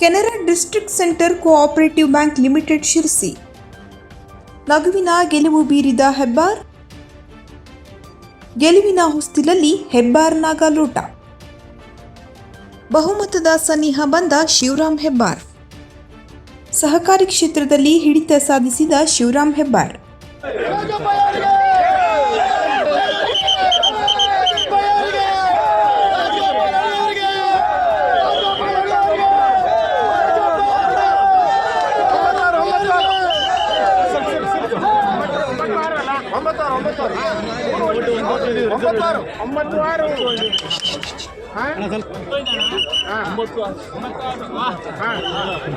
Canara district centre cooperative bank limited Sirsi. ನಗುವಿನ ಗೆಲುವು ಬೀರಿದ ಹೆಬ್ಬಾರ್. ಗೆಲುವಿನ ಹೊಸ್ತಿಲಲ್ಲಿ ಹೆಬ್ಬಾರ್ ನಾಗಾಲೋಟ. ಬಹುಮತದ ಸನಿಹ ಬಂದ ಶಿವರಾಮ್ ಹೆಬ್ಬಾರ್. ಸಹಕಾರಿ ಕ್ಷೇತ್ರದಲ್ಲಿ ಹಿಡಿತ ಸಾಧಿಸಿದ ಶಿವರಾಮ್ ಹೆಬ್ಬಾರ್. ಒಂಬತ್ತು ಆರು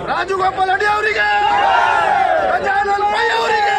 ರಾಜಗೋಪಾಲ್ ಅಡಿ ಅವರಿಗೆ ಗಜಾನನ್ ಪೈ ಅವರಿಗೆ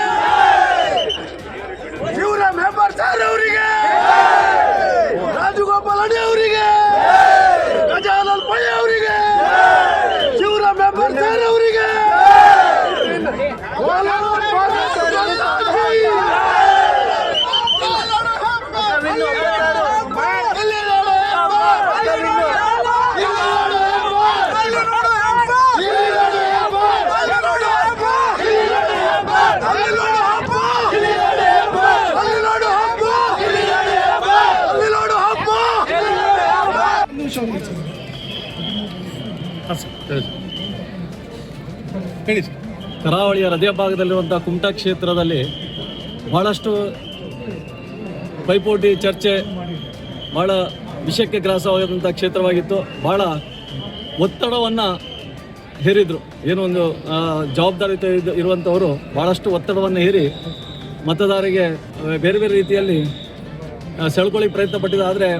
ಹೇಳಿ ಕರಾವಳಿಯ ಹೃದಯ ಭಾಗದಲ್ಲಿರುವಂಥ ಕುಮಟಾ ಕ್ಷೇತ್ರದಲ್ಲಿ ಬಹಳಷ್ಟು ಪೈಪೋಟಿ ಚರ್ಚೆ ಬಹಳ ವಿಷಯಕ್ಕೆ ಗ್ರಾಸವಾದಂಥ ಕ್ಷೇತ್ರವಾಗಿತ್ತು. ಬಹಳ ಒತ್ತಡವನ್ನು ಹೇರಿದರು. ಏನೋ ಒಂದು ಜವಾಬ್ದಾರಿ ಇರುವಂಥವರು ಭಾಳಷ್ಟು ಒತ್ತಡವನ್ನು ಹೇರಿ ಮತದಾರರಿಗೆ ಬೇರೆ ಬೇರೆ ರೀತಿಯಲ್ಲಿ ಸೆಳ್ಕೊಳ್ಳಿಕ್ಕೆ ಪ್ರಯತ್ನ ಪಟ್ಟಿದ್ದು ಆದರೆ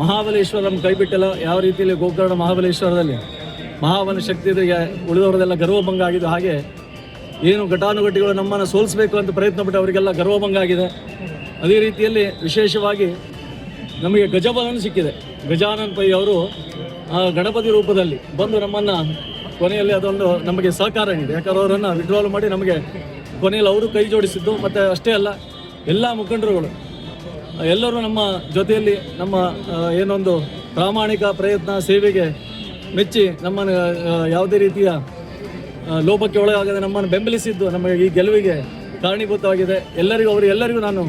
ಮಹಾಬಲೇಶ್ವರ ನಮ್ಮ ಕೈ ಬಿಟ್ಟಿಲ್ಲ ಯಾವ ರೀತಿಯಲ್ಲಿ ಗೋಕರ್ಣ ಮಹಾಬಲೇಶ್ವರದಲ್ಲಿ ಮಹಾಬಲ ಶಕ್ತಿ ಉಳಿದವರದೆಲ್ಲ ಗರ್ವಭಂಗ ಆಗಿದೆ ಹಾಗೆ ಏನು ಘಟಾನುಘಟಿಗಳು ನಮ್ಮನ್ನು ಸೋಲಿಸಬೇಕು ಅಂತ ಪ್ರಯತ್ನ ಪಟ್ಟು ಅವರಿಗೆಲ್ಲ ಗರ್ವಭಂಗ ಆಗಿದೆ. ಅದೇ ರೀತಿಯಲ್ಲಿ ವಿಶೇಷವಾಗಿ ನಮಗೆ ಗಜಬಲನು ಸಿಕ್ಕಿದೆ. ಗಜಾನನ್ ಪೈ ಅವರು ಗಣಪತಿ ರೂಪದಲ್ಲಿ ಬಂದು ನಮ್ಮನ್ನು ಕೊನೆಯಲ್ಲಿ ಅದೊಂದು ನಮಗೆ ಸಹಕಾರ ನೀಡಿದೆ. ಯಾಕಂದ್ರೆ ಅವರನ್ನು ವಿಡ್ರಾಲ್ ಮಾಡಿ ನಮಗೆ ಕೊನೆಯಲ್ಲಿ ಅವರು ಕೈ ಜೋಡಿಸಿದ್ದು. ಮತ್ತು ಅಷ್ಟೇ ಅಲ್ಲ, ಎಲ್ಲ ಮುಖಂಡರುಗಳು, ಎಲ್ಲರೂ ನಮ್ಮ ಜೊತೆಯಲ್ಲಿ ನಮ್ಮ ಏನೊಂದು ಪ್ರಾಮಾಣಿಕ ಪ್ರಯತ್ನ ಸೇವೆಗೆ ಮೆಚ್ಚಿ ನಮ್ಮನ್ನು ಯಾವುದೇ ರೀತಿಯ ಲೋಪಕ್ಕೆ ಒಳಗಾಗದೆ ನಮ್ಮನ್ನು ಬೆಂಬಲಿಸಿದ್ದು ನಮಗೆ ಈ ಗೆಲುವಿಗೆ ಕಾರಣೀಭೂತವಾಗಿದೆ. ಎಲ್ಲರಿಗೂ, ಅವರು ಎಲ್ಲರಿಗೂ ನಾನು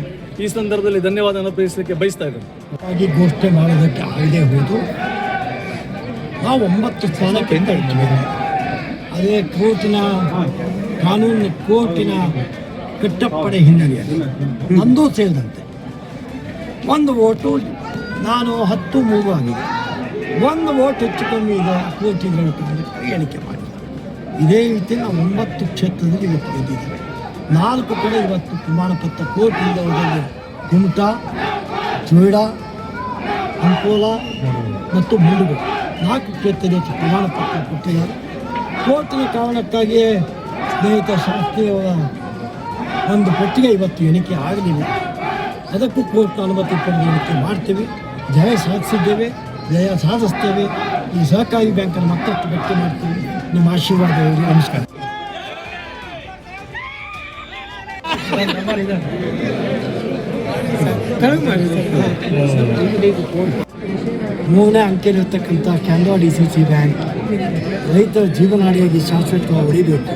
ಈ ಸಂದರ್ಭದಲ್ಲಿ ಧನ್ಯವಾದ ಅರ್ಪಿಸಲಿಕ್ಕೆ ಬಯಸ್ತಾ ಇದ್ದೇನೆ. ಘೋಷಣೆ ಮಾಡೋದಕ್ಕೆ ಆಗದೆ ಹೋದು ಆ ಒಂಬತ್ತು ಸ್ಥಾನಕ್ಕೆ ತಳ್ತೀವಿ ಅದೇ ಕೋರ್ಟಿನ ಕಾನೂನು ಕೋರ್ಟಿನ ಕಟ್ಟಪ್ಪಡೆ ಹಿನ್ನೆಲೆಯಲ್ಲಿ. ನಂದು ಸೇರಿದಂತೆ. ಒಂದು ಓಟು, ನಾನು ಹತ್ತು, ಮೂರು ಆಗಿದೆ. ಒಂದು ಓಟ್ ಹೆಚ್ಚು ಕಮ್ಮಿ ಇದೆ ಕೋರ್ಟಿಗಳು ಎಣಿಕೆ ಮಾಡಿ. ಇದೇ ರೀತಿ ನಾವು ಒಂಬತ್ತು ಕ್ಷೇತ್ರದಲ್ಲಿ ಇವತ್ತು ಗೆದ್ದಿದ್ದೇವೆ. ನಾಲ್ಕು ಕಡೆ ಇವತ್ತು ಪ್ರಮಾಣ ಪತ್ರ ಹೋದಲ್ಲಿ ಕುಮಟಾ ಚೋಯಿಡಾ ಅಂಕೋಲ ಮತ್ತು ಮುಂಡುಗು ನಾಲ್ಕು ಕ್ಷೇತ್ರದಲ್ಲಿ ಪ್ರಮಾಣ ಪತ್ರ ಕೊಟ್ಟಿದ್ದಾರೆ ಕೋರ್ಟಿನ ಕಾರಣಕ್ಕಾಗಿಯೇ ಸ್ನೇಹಿತ ಶಾಸ್ತ್ರಿಯವರ ಒಂದು ಪಟ್ಟಿಗೆ ಇವತ್ತು ಎಣಿಕೆ ಆಗಲಿಲ್ಲ. ಅದಕ್ಕೂ ಕೋರ್ಟ್ನ ಅನುಮತಿ ಪಡೆದು ಎಣಿಕೆ ಮಾಡ್ತೀವಿ. ಜಯ ಸಾಧಿಸಿದ್ದೇವೆ. ಜಯ ಸಾಧಿಸ್ತೇವೆ. ಈ ಸಹಕಾರಿ ಬ್ಯಾಂಕನ್ನು ಮತ್ತಷ್ಟು ಗಟ್ಟಿ ಮಾಡ್ತೀವಿ. ನಿಮ್ಮ ಆಶೀರ್ವಾದ. ನಮಸ್ಕಾರ. ಮೂರನೇ ಅಂಕೆಯಲ್ಲಿರ್ತಕ್ಕಂಥ ಕ್ಯಾಂಡಾ ಡಿ ಸಿ ಸಿ ಬ್ಯಾಂಕ್ ರೈತರ ಜೀವನಾಡಿಯಾಗಿ ಶಾಶ್ವತವಾಗಿ ಉಳಿಬೇಕು.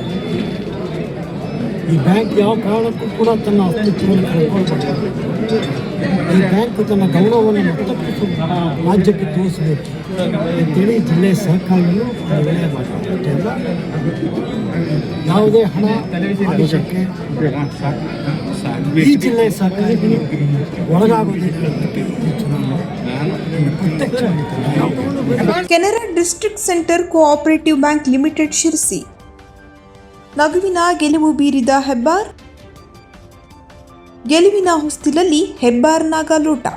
ಈ ಬ್ಯಾಂಕ್ ಯಾವ ಕಾರಣಕ್ಕೂ ಕೂಡ ತನ್ನ ಅಸ್ತಿತ್ವವನ್ನು ಕಳ್ಕೊಳ್ಬಾರ್ದು ಈ ಬ್ಯಾಂಕ್ ತನ್ನ ಗೌರವವನ್ನು ಮತ್ತಷ್ಟು ರಾಜ್ಯಕ್ಕೆ ತೋರಿಸಬೇಕು. ಅಂತೇಳಿ ಜಿಲ್ಲೆ ಸಹಕಾರಿಯು ಯಾವುದೇ ಹಣ ಆದೇಶಕ್ಕೆ ಈ ಜಿಲ್ಲೆ ಸಹಕಾರಿಗಳು ಒಳಗಾಗೋದಿಲ್ಲ Canara district centre cooperative bank limited Sirsi. ನಗುವಿನ ಗೆಲುವು ಬೀರಿದ ಹೆಬ್ಬಾರ್? ಗೆಲುವಿನ ಹೊಸ್ತಿಲಲ್ಲಿ ಹೆಬ್ಬಾರ್ ನಾಗಾಲೋಟ.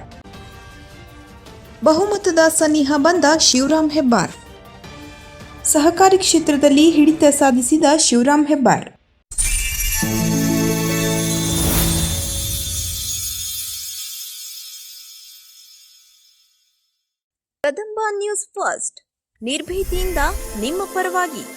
ಬಹುಮತದ ಸನಿಹ ಬಂದ ಶಿವರಾಮ್ ಹೆಬ್ಬಾರ್. ಸಹಕಾರಿ ಕ್ಷೇತ್ರದಲ್ಲಿ ಹಿಡಿತ ಸಾಧಿಸಿದ Shivaram Hebbar. Kadamba news first. ನಿರ್ಭೀತಿಯಿಂದ ನಿಮ್ಮ ಪರವಾಗಿ.